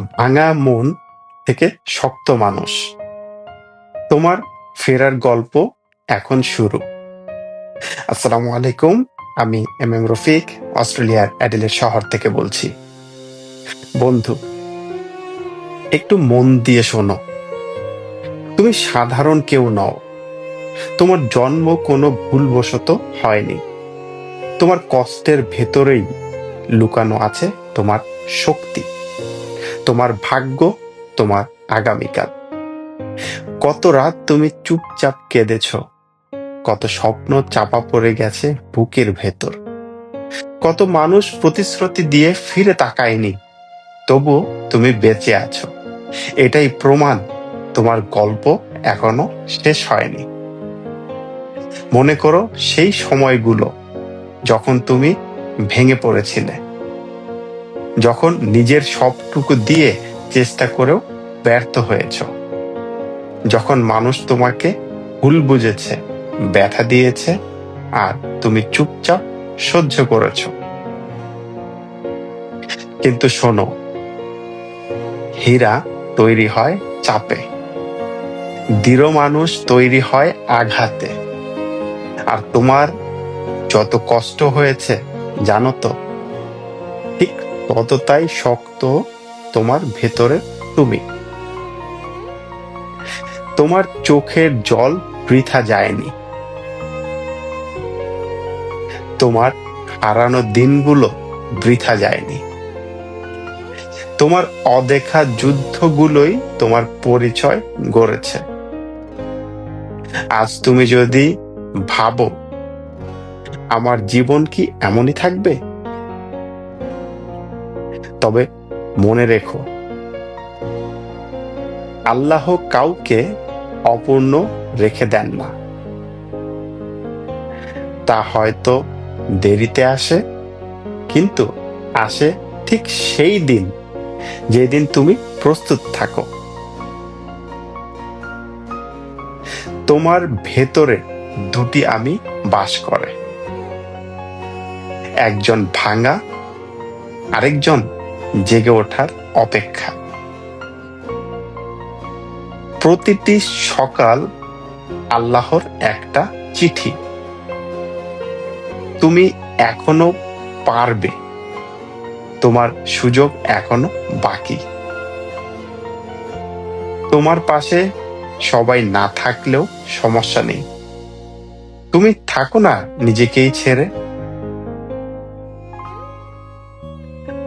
ভাঙা মন থেকে শক্ত মানুষ। তোমার ফেরার গল্প এখন শুরু। আসসালামু আলাইকুম, আমি এম এম রফিক, অস্ট্রেলিয়ার অ্যাডেলের শহর থেকে বলছি। বন্ধু, একটু মন দিয়ে শোনো। তুমি সাধারণ কেউ নও। তোমার জন্ম কোনো ভুলবশত হয়নি। তোমার কষ্টের ভেতরেই লুকানো আছে তোমার শক্তি। তোমার ভাগ্য, তোমার আগামীকাল। কত রাত তুমি চুপচাপ কেঁদেছ। কত স্বপ্ন চাপা পড়ে গেছে বুকের ভেতর। কত মানুষ প্রতিশ্রুতি দিয়ে ফিরে তাকায়নি। তবু তুমি বেঁচে আছো। এটাই প্রমাণ, তোমার গল্প এখনও শেষ হয়নি। মনে করো সেই সময়গুলো, যখন তুমি ভেঙে পড়েছিলে। যখন নিজের সবটুকু দিয়ে চেষ্টা করেও ব্যর্থ হয়েছ। যখন মানুষ তোমাকে ভুল বুঝেছে, ব্যথা দিয়েছে, আর তুমি চুপচাপ সহ্য করেছ। কিন্তু শোনো, হীরা তৈরি হয় চাপে। দৃঢ় মানুষ তৈরি হয় আঘাতে। আর তোমার যত কষ্ট হয়েছে, জানো তো ততটাই শক্ত তোমার ভেতরে তুমি। তোমার চোখের জল বৃথা যায়নি। তোমার হারানো দিনগুলো বৃথা যায়নি। তোমার অদেখা যুদ্ধগুলোই তোমার পরিচয় গড়েছে। আজ তুমি যদি ভাবো, আমার জীবন কি এমনই থাকবে? তবে মনে রেখো, আল্লাহ কাউকে অপূর্ণ রেখে দেন না। তা হয়তো দেরিতে আসে, কিন্তু আসে ঠিক সেই দিন যেদিন তুমি প্রস্তুত থাকো। তোমার ভেতরে দুটি আমি বাস করে, একজন ভাঙা, আরেকজন জেগে ওঠার অপেক্ষা। প্রতিটি সকাল আল্লাহর একটা চিঠি। তুমি এখনও পারবে। তোমার সুযোগ এখনও বাকি। তোমার পাশে সবাই না থাকলেও সমস্যা নেই। তুমি থাকো না নিজেকেই ছেড়ে।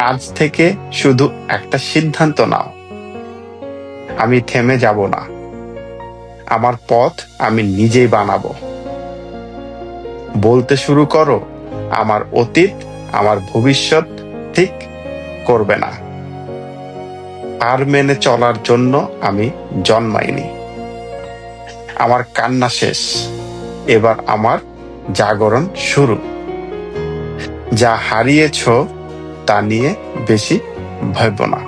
আজ থেকে শুধু একটা সিদ্ধান্ত নাও। আমি থেমে যাব না। আমার পথ আমি নিজেই বানাবো। বলতে শুরু করো, আমার অতীত, আমার ভবিষ্যৎ ঠিক করবে না। আর মেনে চলার জন্য আমি জন্মাইনি। আমার কান্না শেষ। এবার আমার জাগরণ শুরু। যা হারিয়েছ তা নিয়ে বেশি ভাবব না।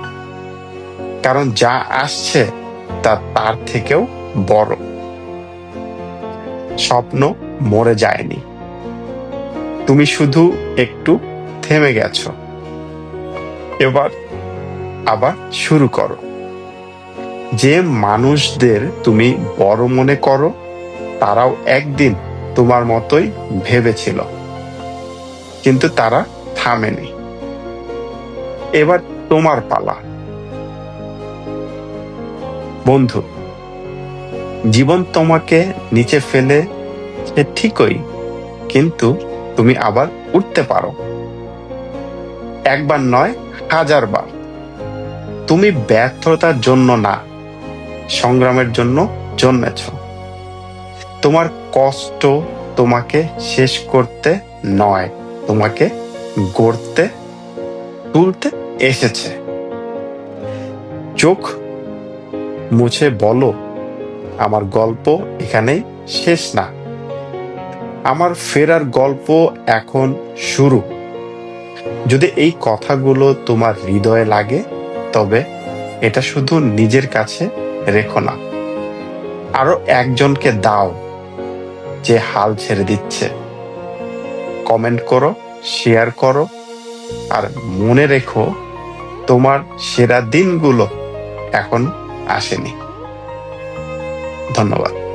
কারণ যা আসছে তা তার থেকেও বড়। স্বপ্ন মরে যায়নি। তুমি শুধু একটু থেমে গেছো। এবার আবার শুরু করো। যে মানুষদের তুমি বড় মনে করো, তারাও একদিন তোমার মতোই ভেবেছিল। কিন্তু তারা থামেনি। এবার তোমার পালা। বন্ধু, জীবন তোমাকে নিচে ফেলে, সে ঠিকই, কিন্তু তুমি আবার উঠতে পারো। একবার নয়, হাজার বার। তুমি ব্যর্থতার জন্য না, সংগ্রামের জন্য জন্মেছ। তোমার কষ্ট তোমাকে শেষ করতে নয়, তোমাকে গড়তে, তুলতে এসেছে। চোখ মুছে বলো, আমার গল্প এখানেই শেষ না। আমার ফেরার গল্প এখন শুরু। যদি এই কথাগুলো তোমার হৃদয়ে লাগে, তবে এটা শুধু নিজের কাছে রেখো না। আরও একজনকে দাও যে হাল ছেড়ে দিচ্ছে। কমেন্ট করো, শেয়ার করো, আর মনে রেখো তোমার সেরা দিনগুলো এখন আসেনি। ধন্যবাদ।